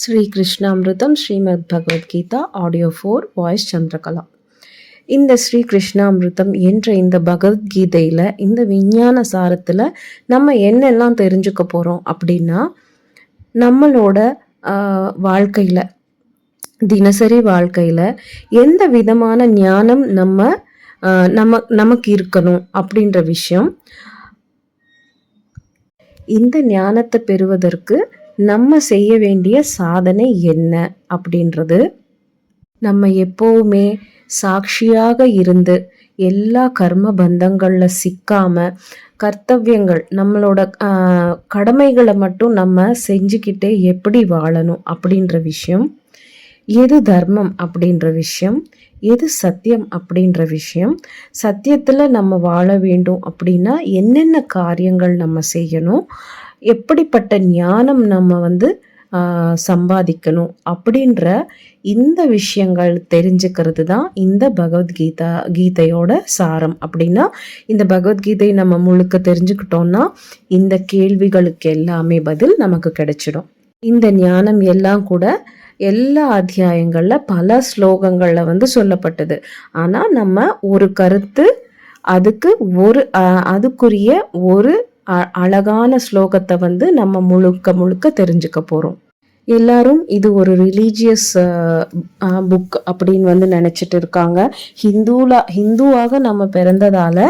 Shri Krishnamritam Srimad Bhagavad Gita audio for voice Chandrakala. இந்த ஸ்ரீ கிருஷ்ணாமிருதம் என்ற இந்த பகவத்கீதையில் இந்த விஞ்ஞான சாரத்தில் நம்ம என்னெல்லாம் தெரிஞ்சுக்க போகிறோம் அப்படின்னா நம்மளோட வாழ்க்கையில் தினசரி வாழ்க்கையில் எந்த விதமான ஞானம் நம்ம நம்ம நமக்கு இருக்கணும் அப்படின்ற விஷயம் இந்த ஞானத்தை பெறுவதற்கு நம்ம செய்ய வேண்டிய சாதனை என்ன அப்படின்றது நம்ம எப்போவுமே சாட்சியாக இருந்து எல்லா கர்ம பந்தங்களில் சிக்காம கர்த்தவியங்கள் நம்மளோட கடமைகளை மட்டும் நம்ம செஞ்சுக்கிட்டே எப்படி வாழணும் அப்படின்ற விஷயம் எது தர்மம் அப்படின்ற விஷயம் எது சத்தியம் அப்படின்ற விஷயம் சத்தியத்தில் நம்ம வாழ வேண்டும் அப்படின்னா என்னென்ன காரியங்கள் நம்ம செய்யணும் எப்படிப்பட்ட ஞானம் நம்ம வந்து சம்பாதிக்கணும் அப்படின்ற இந்த விஷயங்கள் தெரிஞ்சுக்கிறது தான் இந்த பகவத்கீதா கீதையோட சாரம். அப்படின்னா இந்த பகவத்கீதையை நம்ம முழுக்க தெரிஞ்சுக்கிட்டோம்னா இந்த கேள்விகளுக்கு எல்லாமே பதில் நமக்கு கிடைச்சிடும். இந்த ஞானம் எல்லாம் கூட எல்லா அத்தியாயங்களில் பல ஸ்லோகங்களில் வந்து சொல்லப்பட்டது. ஆனால் நம்ம ஒரு கருத்து அதுக்கு ஒரு அதுக்குரிய ஒரு அழகான ஸ்லோகத்தை வந்து நம்ம முழுக்க முழுக்க தெரிஞ்சுக்க போகிறோம் எல்லாரும் இது ஒரு ரிலீஜியஸ் புக் அப்படின்னு வந்து நினச்சிட்டு இருக்காங்க. ஹிந்துல ஹிந்துவாக நம்ம பிறந்ததால்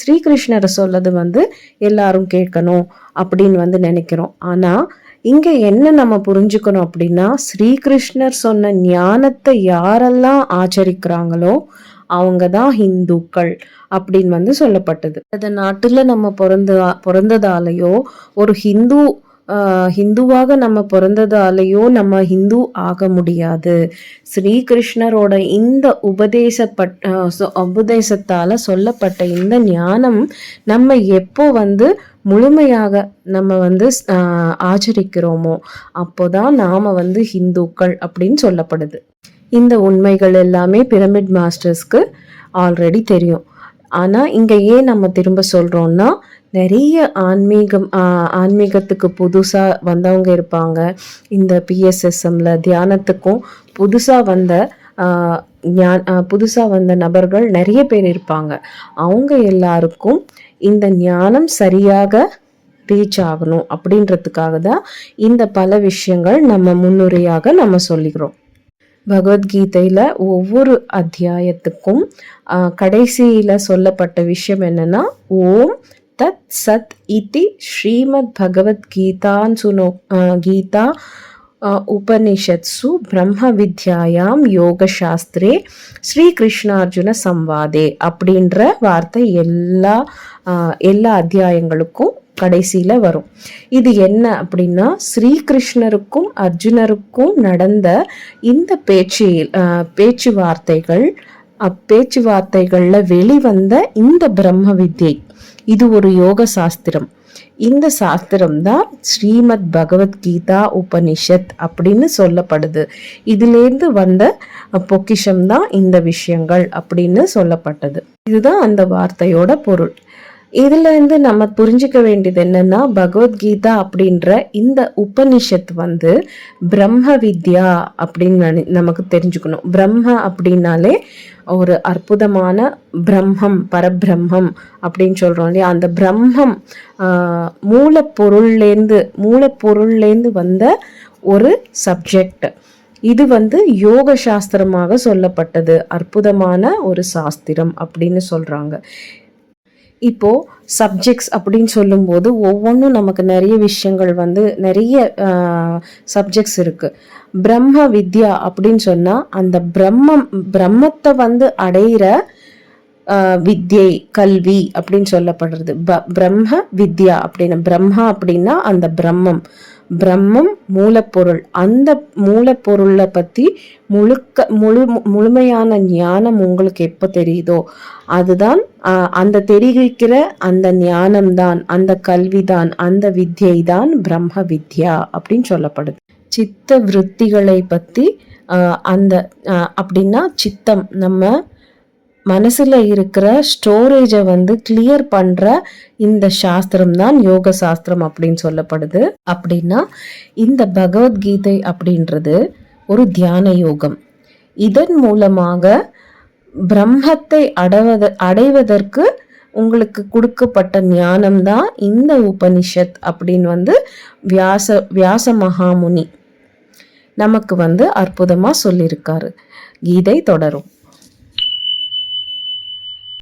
ஸ்ரீகிருஷ்ணரை சொல்லது வந்து எல்லாரும் கேட்கணும் அப்படின்னு வந்து நினைக்கிறோம். ஆனால் இங்கே என்ன நம்ம புரிஞ்சுக்கணும் அப்படின்னா ஸ்ரீகிருஷ்ணர் சொன்ன ஞானத்தை யாரெல்லாம் ஆச்சரிக்கிறாங்களோ அவங்க தான் ஹிந்துக்கள் அப்படின்னு வந்து சொல்லப்பட்டது. அந்த நாட்டில் நம்ம பிறந்த பிறந்ததாலேயோ ஒரு ஹிந்து ஹிந்துவாக நம்ம பிறந்ததாலேயோ நம்ம ஹிந்து ஆக முடியாது. ஸ்ரீகிருஷ்ணரோட இந்த உபதேசப்பட் உபதேசத்தால் சொ- சொல்லப்பட்ட இந்த ஞானம் நம்ம எப்போ வந்து முழுமையாக நம்ம வந்து ஆச்சரிக்கிறோமோ அப்போதான் நாம் வந்து ஹிந்துக்கள் அப்படின்னு சொல்லப்படுது. இந்த உண்மைகள் எல்லாமே பிரமிட் மாஸ்டர்ஸ்க்கு ஆல்ரெடி தெரியும். ஆனால் இங்கே ஏன் நம்ம திரும்ப சொல்கிறோன்னா நிறைய ஆன்மீகம் ஆன்மீகத்துக்கு புதுசாக வந்தவங்க இருப்பாங்க. இந்த பிஎஸ்எஸ்எம்ல தியானத்துக்கும் புதுசாக வந்த ஞான் புதுசாக வந்த நபர்கள் நிறைய பேர் இருப்பாங்க. அவங்க எல்லாருக்கும் இந்த ஞானம் சரியாக ரீச் ஆகணும் அப்படின்றதுக்காக தான் இந்த பல விஷயங்கள் நம்ம முன்னுரையாக நம்ம சொல்லிக்கிறோம். பகவத்கீதையில் ஒவ்வொரு அத்தியாயத்துக்கும் கடைசியில் சொல்லப்பட்ட விஷயம் என்னென்னா ஓம் தத் சத் இதி ஸ்ரீமத் பகவத்கீதான் சுனோ கீதா ஆஹ், உபனிஷத்சு பிரம்ம வித்யாயாம் யோகசாஸ்திரே ஸ்ரீகிருஷ்ணார்ஜுன சம்வாதே அப்படின்ற வார்த்தை எல்லா எல்லா அத்தியாயங்களுக்கும் கடைசியில் வரும். இது என்ன அப்படின்னா ஸ்ரீகிருஷ்ணருக்கும் அர்ஜுனருக்கும் நடந்த இந்த பேச்சு ஆஹ், பேச்சுவார்த்தைகள் அப்பேச்சுவார்த்தைகளில் வெளிவந்த இந்த பிரம்ம வித்யை. இது ஒரு யோக சாஸ்திரம். இந்த சாஸ்திரம் தான் ஸ்ரீமத் பகவத்கீதா உபனிஷத் அப்படின்னு சொல்லப்படுது. இதுலேருந்து வந்த பொக்கிஷம் தான் இந்த விஷயங்கள் அப்படின்னு சொல்லப்பட்டது. இதுதான் அந்த வார்த்தையோட பொருள். இதுலேருந்து நம்ம புரிஞ்சுக்க வேண்டியது என்னென்னா பகவத்கீதா அப்படின்ற இந்த உபனிஷத் வந்து பிரம்ம வித்யா அப்படின்னு நமக்கு தெரிஞ்சுக்கணும். பிரம்ம அப்படின்னாலே ஒரு அற்புதமான பிரம்மம் பரபிரம்மம் அப்படின்னு சொல்கிறோம் இல்லையா? அந்த பிரம்மம் மூலப்பொருள்லேருந்து மூலப்பொருள்லேருந்து வந்த ஒரு சப்ஜெக்ட் இது வந்து யோக சாஸ்திரமாக சொல்லப்பட்டது. அற்புதமான ஒரு சாஸ்திரம் அப்படின்னு சொல்கிறாங்க இப்போது சப்ஜெக்ட்ஸ் அப்படின்னு சொல்லும்போது ஒவ்வொன்றும் நமக்கு நிறைய விஷயங்கள் வந்து நிறைய சப்ஜெக்ட்ஸ் இருக்குது பிரம்ம வித்யா அப்படின்னு சொன்னால் அந்த பிரம்மம் பிரம்மத்தை வந்து அடையிற வித்யை கல்வி அப்படின்னு சொல்லப்படுறது. ப- பிரம்ம வித்யா அப்படின்னு. பிரம்மா அப்படின்னா அந்த பிரம்மம். பிரம்மம் மூலப்பொருள். அந்த மூலப்பொருளை பற்றி முழுக்க முழு முழுமையான ஞானம் உங்களுக்கு எப்போ தெரியுதோ அதுதான் அந்த தெரிவிக்கிற அந்த ஞானம்தான் அந்த கல்விதான் அந்த வித்யை தான் பிரம்ம வித்யா அப்படின்னு சொல்லப்படுது. சித்த விருத்திகளை பற்றி அந்த அப்படின்னா சித்தம். நம்ம மனசில் இருக்கிற ஸ்டோரேஜை வந்து கிளியர் பண்ணுற இந்த சாஸ்திரம் தான் யோக சாஸ்திரம் அப்படின்னு சொல்லப்படுது. அப்படின்னா இந்த பகவத்கீதை அப்படின்றது ஒரு தியான யோகம். இதன் மூலமாக பிரம்மத்தை அடைவத அடைவதற்கு உங்களுக்கு கொடுக்கப்பட்ட ஞானம் தான் இந்த உபனிஷத் அப்படின்னு வந்து வியாச வியாச மகாமுனி நமக்கு வந்து அற்புதமாக சொல்லியிருக்காரு. கீதை தொடரும்.